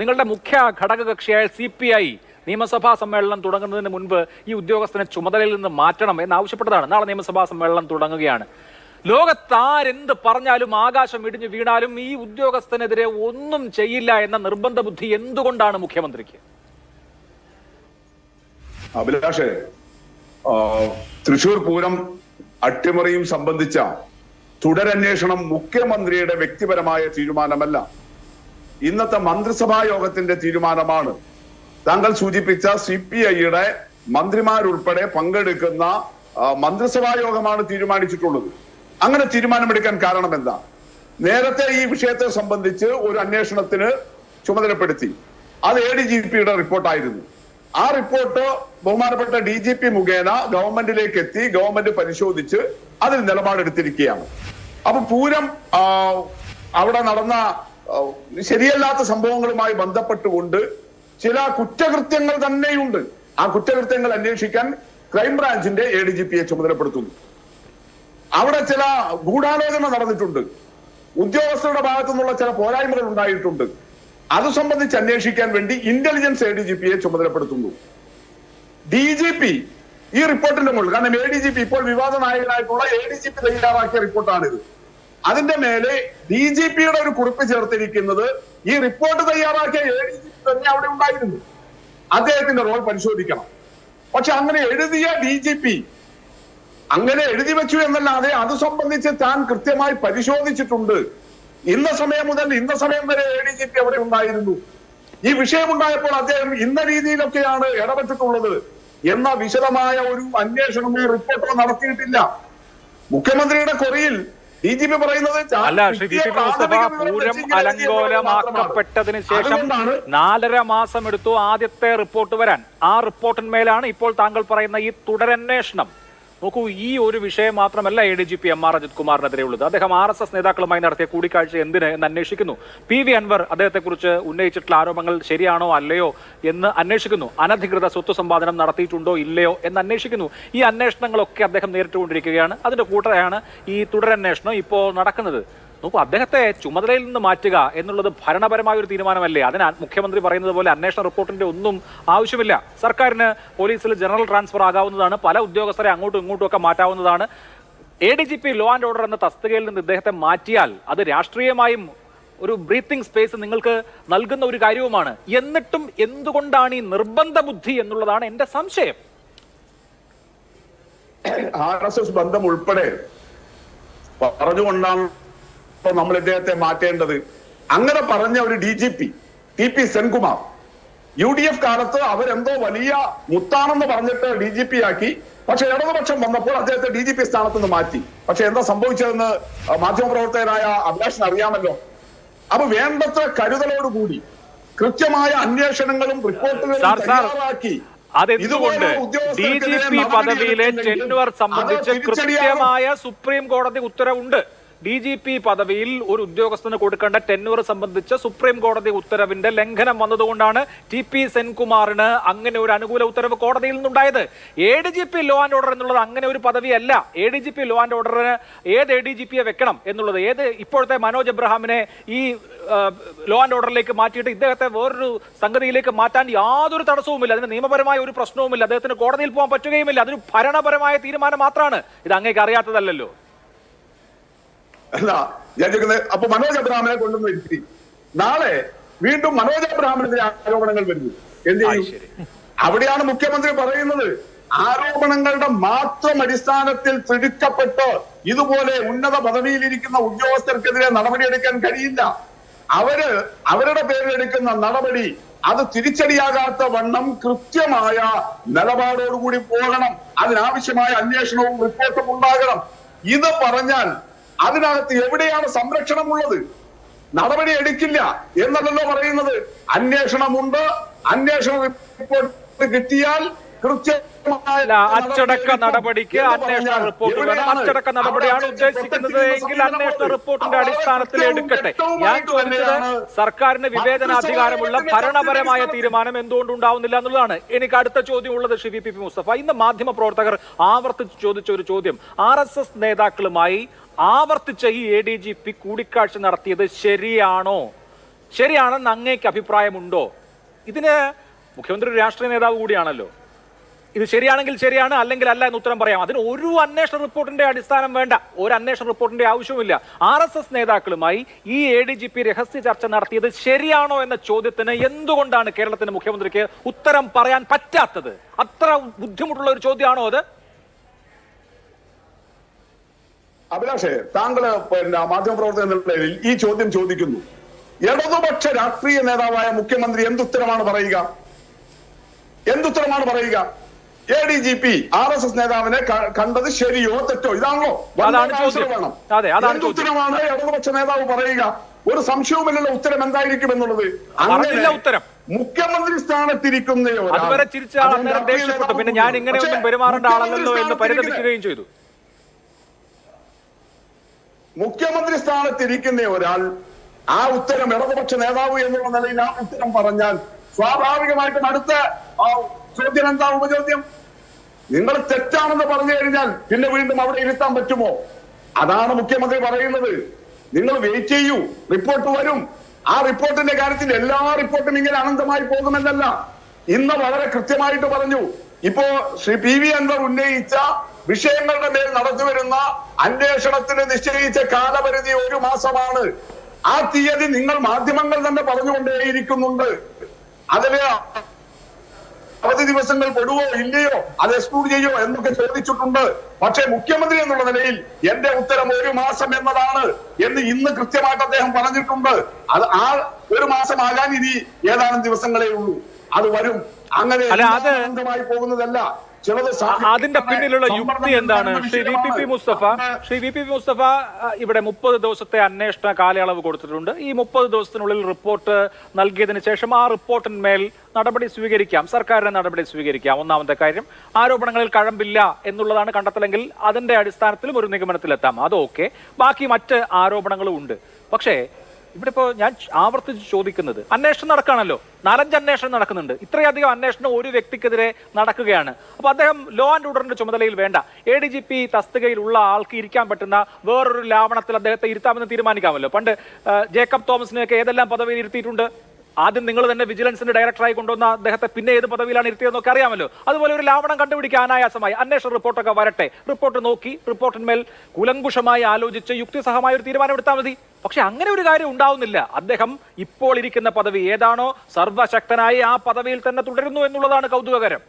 നിങ്ങളുടെ മുഖ്യ ഘടകകക്ഷിയായ C P I നിയമസഭാ സമ്മേളനം തുടങ്ങുന്നതിന് മുൻപ് ഈ ഉദ്യോഗസ്ഥനെ ചുമതലയിൽ നിന്ന് മാറ്റണം എന്നാവശ്യപ്പെട്ടതാണ്. നാളെ നിയമസഭാ സമ്മേളനം തുടങ്ങുകയാണ്. ലോകത്താരെന്ത് പറഞ്ഞാലും ആകാശം ഇടിഞ്ഞു വീണാലും ഈ ഉദ്യോഗസ്ഥനെതിരെ ഒന്നും ചെയ്യില്ല എന്ന നിർബന്ധ ബുദ്ധി എന്തുകൊണ്ടാണ് മുഖ്യമന്ത്രിക്ക്? അഭിലാഷേ തൃശൂർ പൂരം അട്ടിമറിയും സംബന്ധിച്ച തുടരന്വേഷണം മുഖ്യമന്ത്രിയുടെ വ്യക്തിപരമായ തീരുമാനമല്ല. ഇന്നത്തെ മന്ത്രിസഭാ യോഗത്തിന്റെ തീരുമാനമാണ്. താങ്കൾ സൂചിപ്പിച്ച സി പി ഐയുടെ മന്ത്രിമാരുൾപ്പെടെ പങ്കെടുക്കുന്ന മന്ത്രിസഭാ യോഗമാണ് തീരുമാനിച്ചിട്ടുള്ളത്. അങ്ങനെ തീരുമാനമെടുക്കാൻ കാരണം എന്താ? നേരത്തെ ഈ വിഷയത്തെ സംബന്ധിച്ച് ഒരു അന്വേഷണത്തിന് ചുമതലപ്പെടുത്തി. അത് എ ഡി ജി പിയുടെ റിപ്പോർട്ടായിരുന്നു. ആ റിപ്പോർട്ട് ബഹുമാനപ്പെട്ട ഡി ജി പി മുഖേന ഗവൺമെന്റിലേക്ക് എത്തി ഗവൺമെന്റ് പരിശോധിച്ച് അതിൽ നിലപാടെടുത്തിരിക്കുകയാണ്. അപ്പൊ പൂരം അവിടെ നടന്ന ശരിയല്ലാത്ത സംഭവങ്ങളുമായി ബന്ധപ്പെട്ടുകൊണ്ട് ചില കുറ്റകൃത്യങ്ങൾ തന്നെയുണ്ട്. ആ കുറ്റകൃത്യങ്ങൾ അന്വേഷിക്കാൻ ക്രൈംബ്രാഞ്ചിന്റെ എ ഡി ജി പിയെ ചുമതലപ്പെടുത്തുന്നു. അവിടെ ചില ഗൂഢാലോചന നടന്നിട്ടുണ്ട്. ഉദ്യോഗസ്ഥരുടെ ഭാഗത്തു നിന്നുള്ള ചില പോരായ്മകൾ ഉണ്ടായിട്ടുണ്ട്. അത് സംബന്ധിച്ച് അന്വേഷിക്കാൻ വേണ്ടി ഇന്റലിജൻസ് എ ഡി ജി പിയെ ചുമതലപ്പെടുത്തുന്നു. ഡി ജി പി ഈ റിപ്പോർട്ടിന്റെ മുകളിൽ കാരണം എ ഡി ജി പി ഇപ്പോൾ വിവാദ നായകനായിട്ടുള്ള എ ഡി ജി പി തയ്യാറാക്കിയ റിപ്പോർട്ടാണിത്. അതിന്റെ മേലെ ഡി ജി പിയുടെ ഒരു കുറിപ്പ് ചേർത്തിരിക്കുന്നത് ഈ റിപ്പോർട്ട് തയ്യാറാക്കിയ എ ഡി ജി പി തന്നെ അവിടെ ഉണ്ടായിരുന്നു. അദ്ദേഹത്തിന്റെ റോൾ പരിശോധിക്കണം. പക്ഷെ അങ്ങനെ എഴുതിയ ഡി ജി പി അങ്ങനെ എഴുതി വെച്ചു എന്നല്ലാതെ അത് സംബന്ധിച്ച് താൻ കൃത്യമായി പരിശോധിച്ചിട്ടുണ്ട്. ഇന്ന സമയം മുതൽ ഇന്ന സമയം വരെ എ ഡി ജി പി അവിടെ ഉണ്ടായിരുന്നു. ഈ വിഷയമുണ്ടായപ്പോൾ അദ്ദേഹം ഇന്ന രീതിയിലൊക്കെയാണ് ഇടപെട്ടിട്ടുള്ളത് എന്ന വിശദമായ ഒരു അന്വേഷണമോ റിപ്പോർട്ടോ നടത്തിയിട്ടില്ല. മുഖ്യമന്ത്രിയുടെ കൊറിയിൽ ഡി ജി പി പറയുന്നത് അല്ല ശ്രീ പി മുസ്തഫ പൂരം. അലങ്കോലമാക്കപ്പെട്ടതിന് ശേഷം നാലര മാസം എടുത്തു ആദ്യത്തെ റിപ്പോർട്ട് വരാൻ ആ റിപ്പോർട്ടിന്മേലാണ് ഇപ്പോൾ താങ്കൾ പറയുന്ന ഈ തുടരന്വേഷണം നോക്കൂ ഈ ഒരു വിഷയം മാത്രമല്ല A D G P M R Ajith കുമാറിനെതിരെ ഉള്ളത്. അദ്ദേഹം ആർ എസ് എസ് നേതാക്കളുമായി നടത്തിയ കൂടിക്കാഴ്ച എന്തിന് എന്ന് അന്വേഷിക്കുന്നു. പി വി അൻവർ അദ്ദേഹത്തെക്കുറിച്ച് ഉന്നയിച്ചിട്ടുള്ള ആരോപണങ്ങൾ ശരിയാണോ അല്ലയോ എന്ന് അന്വേഷിക്കുന്നു. അനധികൃത സ്വത്ത് സമ്പാദനം നടത്തിയിട്ടുണ്ടോ ഇല്ലയോ എന്ന് അന്വേഷിക്കുന്നു. ഈ അന്വേഷണങ്ങളൊക്കെ അദ്ദേഹം നേരിട്ടുകൊണ്ടിരിക്കുകയാണ്. അതിന്റെ കൂട്ടരെയാണ് ഈ തുടരന്വേഷണം ഇപ്പോൾ നടക്കുന്നത്. നോക്കൂ അദ്ദേഹത്തെ ചുമതലയിൽ നിന്ന് മാറ്റുക എന്നുള്ളത് ഭരണപരമായ ഒരു തീരുമാനമല്ലേ? അതിനാൽ മുഖ്യമന്ത്രി പറയുന്നത് പോലെ അന്വേഷണ റിപ്പോർട്ടിന്റെ ഒന്നും ആവശ്യമില്ല. സർക്കാരിന് പോലീസിൽ ജനറൽ ട്രാൻസ്ഫർ ആകാവുന്നതാണ് പല ഉദ്യോഗസ്ഥരെ അങ്ങോട്ടും ഇങ്ങോട്ടും ഒക്കെ മാറ്റാവുന്നതാണ്. A D G P law and order എന്ന തസ്തികയിൽ നിന്ന് ഇദ്ദേഹത്തെ മാറ്റിയാൽ അത് രാഷ്ട്രീയമായും ഒരു ബ്രീത്തിങ് സ്പേസ് നിങ്ങൾക്ക് നൽകുന്ന ഒരു കാര്യവുമാണ്. എന്നിട്ടും എന്തുകൊണ്ടാണ് ഈ നിർബന്ധ ബുദ്ധി എന്നുള്ളതാണ് എന്റെ സംശയം. ആർ എസ് എസ് ബന്ധം ഉൾപ്പെടെ പറഞ്ഞുകൊണ്ടാണ് ഇപ്പൊ നമ്മൾ ഇദ്ദേഹത്തെ മാറ്റേണ്ടത്. അങ്ങനെ പറഞ്ഞ ഒരു D G P T P Senkumar U D F കാലത്ത് അവരെന്തോ വലിയ മുത്താണെന്ന് പറഞ്ഞിട്ട് ഡി ജി പി ആക്കി. പക്ഷെ ഇടതുപക്ഷം വന്നപ്പോൾ അദ്ദേഹത്തെ ഡി ജി പി സ്ഥാനത്ത് നിന്ന് മാറ്റി. പക്ഷെ എന്താ സംഭവിച്ചതെന്ന് മാധ്യമപ്രവർത്തകനായ അഭിലാഷിന് അറിയാമല്ലോ. അപ്പൊ വേണ്ടത്ര കരുതലോടുകൂടി കൃത്യമായ അന്വേഷണങ്ങളും റിപ്പോർട്ടുകളും തയ്യാറാക്കി. അതെന്തുകൊണ്ട് ഡി ജി പി പദവിയിലെ ടെന്നുവർ സംബന്ധിച്ച് കൃത്യമായ സുപ്രീം കോടതി ഉത്തരവുണ്ട്. ഡി ജി പി പദവിയിൽ ഒരു ഉദ്യോഗസ്ഥന് കൊടുക്കേണ്ട ടെന്നൂർ സംബന്ധിച്ച സുപ്രീം കോടതി ഉത്തരവിന്റെ ലംഘനം വന്നതുകൊണ്ടാണ് ടി പി സെൻകുമാറിന് അങ്ങനെ ഒരു അനുകൂല ഉത്തരവ് കോടതിയിൽ നിന്നുണ്ടായത്. A D G P law and order എന്നുള്ളത് അങ്ങനെ ഒരു പദവിയല്ല. A D G P law and ഓർഡറിന് ഏത് എ ഡി ജി പിയെ വെക്കണം എന്നുള്ളത് ഏത് ഇപ്പോഴത്തെ മനോജ് എബ്രഹാമിനെ ഈ ലോ ആൻഡ് ഓർഡറിലേക്ക് മാറ്റിയിട്ട് ഇദ്ദേഹത്തെ വേറൊരു സംഗതിയിലേക്ക് മാറ്റാൻ യാതൊരു തടസ്സവുമില്ല. അതിന് നിയമപരമായ ഒരു പ്രശ്നവുമില്ല. അദ്ദേഹത്തിന് കോടതിയിൽ പോകാൻ പറ്റുകയുമില്ല. അതൊരു ഭരണപരമായ തീരുമാനം മാത്രമാണ്. ഇത് അങ്ങേക്ക് അറിയാത്തതല്ലല്ലോ. അല്ല ഞാൻ ചോദിക്കുന്നത് അപ്പൊ മനോജ് അബ്രാഹ്മനെ കൊണ്ടുവന്ന് വരുത്തി. നാളെ വീണ്ടും മനോജ് അബ്രഹാമിനെതിരെ ആരോപണങ്ങൾ വരുന്നു. എന്ത് ചെയ്യും? അവിടെയാണ് മുഖ്യമന്ത്രി പറയുന്നത് ആരോപണങ്ങളുടെ മാത്രം അടിസ്ഥാനത്തിൽ തിടുക്കപ്പെട്ട് ഇതുപോലെ ഉന്നത പദവിയിലിരിക്കുന്ന ഉദ്യോഗസ്ഥർക്കെതിരെ നടപടിയെടുക്കാൻ കഴിയില്ല. അവർ അവരുടെ പേരിൽ എടുക്കുന്ന നടപടി അത് തിരിച്ചടിയാകാത്ത വണ്ണം കൃത്യമായ നിലപാടോടുകൂടി പോകണം. അതിനാവശ്യമായ അന്വേഷണവും റിപ്പോർട്ടും ഉണ്ടാകണം. ഇത് പറഞ്ഞാൽ അതിനകത്ത് എവിടെയാണ് സംരക്ഷണമുള്ളത്? നടപടി എടുക്കില്ല എന്നല്ലല്ലോ പറയുന്നത്. അന്വേഷണമുണ്ട്. അന്വേഷണ റിപ്പോർട്ട് കിട്ടിയാൽ അച്ചടക്ക നടപടിക്ക് അന്വേഷണ റിപ്പോർട്ട് വേണം അച്ചടക്ക നടപടിയാണ് ഉദ്ദേശിക്കുന്നത് എങ്കിൽ അന്വേഷണ റിപ്പോർട്ടിന്റെ അടിസ്ഥാനത്തിൽ എടുക്കട്ടെ. ഞാൻ ചോദിച്ചത് സർക്കാരിന് വിവേചനാധികാരമുള്ള ഭരണപരമായ തീരുമാനം എന്തുകൊണ്ട് ഉണ്ടാവുന്നില്ല എന്നുള്ളതാണ്. എനിക്ക് അടുത്ത ചോദ്യം ഉള്ളത് ഷിബി പി പി മുസ്തഫ. ഇന്ന് മാധ്യമ പ്രവർത്തകർ ആവർത്തിച്ച് ചോദിച്ച ഒരു ചോദ്യം. ആർ എസ് എസ് നേതാക്കളുമായി ആവർത്തിച്ച ഈ എ ഡി ജി പി കൂടിക്കാഴ്ച നടത്തിയത് ശരിയാണോ? ശരിയാണെന്ന് അങ്ങേക്ക് അഭിപ്രായമുണ്ടോ? ഇതിന് മുഖ്യമന്ത്രി ഒരു രാഷ്ട്രീയ നേതാവ് കൂടിയാണല്ലോ. ഇത് ശരിയാണെങ്കിൽ ശരിയാണ് അല്ലെങ്കിൽ അല്ല എന്ന് ഉത്തരം പറയാം. അതിന് ഒരു അന്വേഷണ റിപ്പോർട്ടിന്റെ അടിസ്ഥാനം വേണ്ട. ഒരു അന്വേഷണ റിപ്പോർട്ടിന്റെ ആവശ്യവുമില്ല. ആർ എസ് എസ് നേതാക്കളുമായി ഈ എ ഡി ജി പി രഹസ്യ ചർച്ച നടത്തിയത് ശരിയാണോ എന്ന ചോദ്യത്തിന് എന്തുകൊണ്ടാണ് കേരളത്തിന്റെ മുഖ്യമന്ത്രിക്ക് ഉത്തരം പറയാൻ പറ്റാത്തത്? അത്ര ബുദ്ധിമുട്ടുള്ള ഒരു ചോദ്യമാണോ അത്? അഭിലാഷേ താങ്കൾ പിന്നെ മാധ്യമപ്രവർത്തകൻ എന്ന നിലയിൽ ഈ ചോദ്യം ചോദിക്കുന്നു. ഇടതുപക്ഷ രാഷ്ട്രീയ നേതാവായ മുഖ്യമന്ത്രി എന്തുത്തരമാണ് പറയുക? എന്തുത്തരമാണ് പറയുക? A D G P R S S നേതാവിനെ കണ്ടത് ശരിയോ തെറ്റോ? ഇതാണോ. വേണം. എന്തുത്തരമാണ് ഇടതുപക്ഷ നേതാവ് പറയുക? ഒരു സംശയവുമില്ലല്ലോ ഉത്തരം എന്തായിരിക്കും എന്നുള്ളത്. അങ്ങനെ ഉത്തരം. മുഖ്യമന്ത്രി സ്ഥാനത്തിരിക്കുന്ന ഒരാൾ- അതുവരെ ചിരിച്ച അന്നേരം ദേഷ്യപ്പെട്ടു പിന്നെ ഞാൻ ഇങ്ങനെയൊന്നും പെരുമാറേണ്ട എന്ന് പരിതപിക്കുകയും ചെയ്തു. മുഖ്യമന്ത്രി സ്ഥാനത്തിരിക്കുന്ന ഒരാൾ ആ ഉത്തരം ഇടതുപക്ഷ നേതാവ് എന്നുള്ള നിലയിൽ ആ ഉത്തരം പറഞ്ഞാൽ സ്വാഭാവികമായിട്ടും അടുത്ത ചോദ്യം എന്താ ഉപചോദ്യം? നിങ്ങൾ തെറ്റാണെന്ന് പറഞ്ഞു കഴിഞ്ഞാൽ പിന്നെ വീണ്ടും അവിടെ ഇരുത്താൻ പറ്റുമോ? അതാണ് മുഖ്യമന്ത്രി പറയുന്നത്. നിങ്ങൾ വെയിറ്റ് ചെയ്യൂ. റിപ്പോർട്ട് വരും. ആ റിപ്പോർട്ടിന്റെ കാര്യത്തിൽ എല്ലാ റിപ്പോർട്ടും ഇങ്ങനെ അനന്തമായി പോകുമെന്നല്ല. ഇന്ന് വളരെ കൃത്യമായിട്ട് പറഞ്ഞു. ഇപ്പോ ശ്രീ പി വി അൻവർ ഉന്നയിച്ച വിഷയങ്ങളുടെ മേൽ നടന്നു വരുന്ന അന്വേഷണത്തിന് നിശ്ചയിച്ച കാലപരിധി ഒരു മാസമാണ്. ആ തീയതി നിങ്ങൾ മാധ്യമങ്ങൾ തന്നെ പറഞ്ഞുകൊണ്ടേയിരിക്കുന്നുണ്ട്. അതിൽ അവധി ദിവസങ്ങൾ പെടുവോ ഇല്ലയോ? അത് എക്സ്ക്ലൂഡ് ചെയ്യോ എന്നൊക്കെ ചോദിച്ചിട്ടുണ്ട്. പക്ഷേ മുഖ്യമന്ത്രി എന്നുള്ള നിലയിൽ എന്റെ ഉത്തരം ഒരു മാസം എന്നതാണ് എന്ന് ഇന്ന് കൃത്യമായിട്ട് അദ്ദേഹം പറഞ്ഞിട്ടുണ്ട്. അത് ആ ഒരു മാസം ആകാൻ ഇനി ഏതാനും ദിവസങ്ങളേ ഉള്ളൂ. അത് വരും. അങ്ങനെ പോകുന്നതല്ല. അതിന്റെ പിന്നിലുള്ള യുക്തി എന്താണ് Shri V P P Mustafa Shri V P P Mustafa ഇവിടെ മുപ്പത് ദിവസത്തെ അന്വേഷണ കാലയളവ് കൊടുത്തിട്ടുണ്ട്. ഈ മുപ്പത് ദിവസത്തിനുള്ളിൽ റിപ്പോർട്ട് നൽകിയതിന് ശേഷം ആ റിപ്പോർട്ടിന്മേൽ നടപടി സ്വീകരിക്കാം. സർക്കാരിന്റെ നടപടി സ്വീകരിക്കാം. ഒന്നാമത്തെ കാര്യം ആരോപണങ്ങളിൽ കഴമ്പില്ല എന്നുള്ളതാണ് കണ്ടെത്തലെങ്കിൽ അതിന്റെ അടിസ്ഥാനത്തിലും ഒരു നിഗമനത്തിലെത്താം. അതൊക്കെ ബാക്കി മറ്റ് ആരോപണങ്ങളും ഉണ്ട്. പക്ഷേ ഇവിടെ ഇപ്പോൾ ഞാൻ ആവർത്തിച്ച് ചോദിക്കുന്നത് അന്വേഷണം നടക്കുകയാണല്ലോ. നാലഞ്ച് അന്വേഷണം നടക്കുന്നുണ്ട്. ഇത്രയധികം അന്വേഷണം ഒരു വ്യക്തിക്കെതിരെ നടക്കുകയാണ്. അപ്പൊ അദ്ദേഹം ലോ ആൻഡ് ഓർഡറിന്റെ ചുമതലയിൽ വേണ്ട. എ ഡി ജി പി തസ്തികയിലുള്ള ആൾക്ക് ഇരിക്കാൻ പറ്റുന്ന വേറൊരു ലാവണത്തിൽ അദ്ദേഹത്തെ ഇരുത്താമെന്ന് തീരുമാനിക്കാമല്ലോ. പണ്ട് ജേക്കബ് തോമസിനെയൊക്കെ ഏതെല്ലാം പദവിയിൽ ഇരുത്തിയിട്ടുണ്ട് ആദ്യം നിങ്ങൾ തന്നെ വിജിലൻസിന്റെ ഡയറക്ടറായി കൊണ്ടുവന്ന അദ്ദേഹത്തെ പിന്നെ ഏത് പദവിയിലാണ് ഇരുത്തിയതെന്നൊക്കെ അറിയാമല്ലോ. അതുപോലെ ഒരു ലാവണം കണ്ടുപിടിക്കാൻ അനായാസമായി. അന്വേഷണ റിപ്പോർട്ടൊക്കെ വരട്ടെ. റിപ്പോർട്ട് നോക്കി റിപ്പോർട്ടിന്മേൽ കുലങ്കുഷമായി ആലോചിച്ച് യുക്തിസഹമായ ഒരു തീരുമാനം എടുത്താൽ മതി. പക്ഷെ അങ്ങനെ ഒരു കാര്യം ഉണ്ടാവുന്നില്ല. അദ്ദേഹം ഇപ്പോൾ ഇരിക്കുന്ന പദവി ഏതാണോ സർവശക്തനായി ആ പദവിയിൽ തന്നെ തുടരുന്നു എന്നുള്ളതാണ് കൗതുകകരം.